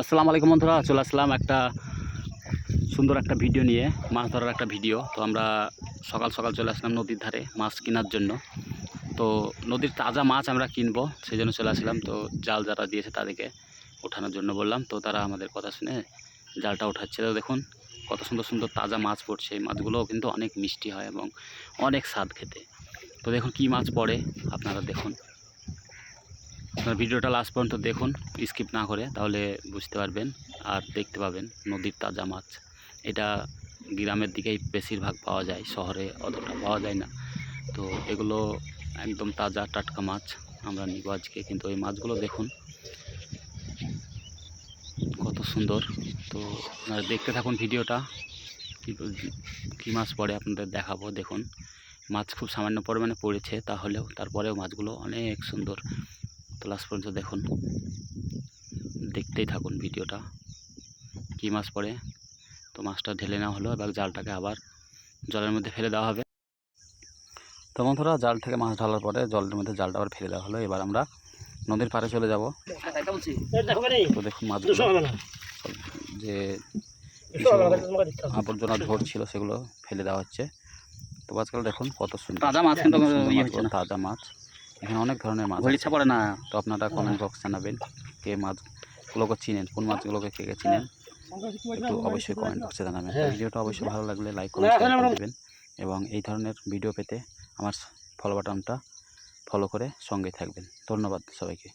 আসসালামু আলাইকুম বন্ধুরা, চলে আসলাম একটা সুন্দর একটা ভিডিও নিয়ে, মাছ ধরার একটা ভিডিও। তো আমরা সকাল সকাল চলে আসলাম নদীর ধারে মাছ কেনার জন্য। তো নদীর তাজা মাছ আমরা কিনবো সেই জন্য চলে আসলাম। তো জাল যারা দিয়েছে তাদেরকে ওঠানোর জন্য বললাম। তো তারা আমাদের কথা শুনে জালটা ওঠাচ্ছে তো দেখুন, কত সুন্দর সুন্দর তাজা মাছ পড়ছে। মাছগুলোও কিন্তু অনেক মিষ্টি হয় এবং অনেক স্বাদ খেতে। তো দেখুন কী মাছ পড়ে, আপনারা দেখুন। আপনার ভিডিওটা লাস্ট পর্যন্ত দেখুন স্কিপ না করে, তাহলে বুঝতে পারবেন আর দেখতে পাবেন নদীর তাজা মাছ। এটা গ্রামের দিকেই বেশিরভাগ পাওয়া যায়, শহরে অতটা পাওয়া যায় না। তো এগুলো একদম তাজা টাটকা মাছ, আমরা নিব আজকে। কিন্তু এই মাছগুলো দেখুন, কত সুন্দর। তো আপনারা দেখতে থাকুন ভিডিওটা কী মাছ পড়ে আপনাদের দেখাবো। দেখুন, মাছ খুব সামান্য পরিমাণে পড়েছে, তাহলেও তারপরেও মাছগুলো অনেক সুন্দর। তো লাস্ট পর্যন্ত দেখুন। দেখতেই থাকুন ভিডিওটা। কী মাছ পড়ে? তো মাছটা ঢেলে নেওয়া হলো এবার জালটাকে আবার জলের মধ্যে ফেলে দেওয়া হবে। তো বন্ধুরা জাল থেকে মাছ ঢালার পরে জলের মধ্যে জালটা আবার ফেলে দেওয়া হলো। এবার আমরা নদীর পাড়ে চলে যাব। তো দেখুন না। যে আবর্জনা ঝোড় ছিল সেগুলো ফেলে দেওয়া হচ্ছে। তো আজকাল দেখুন কত সুন্দর। তাজা মাছ কিন্তু ইয়ে তাজা মাছ। এখানে অনেক ধরনের মাছ ইচ্ছা পড়ে না? তো আপনারা কমেন্ট বক্স জানাবেন কে মাছগুলোকে চিনেন কোন মাছগুলোকে কে কে চিনেন। একটু অবশ্যই কমেন্ট বক্সে জানাবেন। হ্যাঁ। ভিডিওটা অবশ্যই ভালো লাগলে লাইক কমেন্ট করে দেবেন। এবং এই ধরনের ভিডিও পেতে আমার ফলো বাটনটা ফলো করে সঙ্গে থাকবেন। ধন্যবাদ সবাইকে।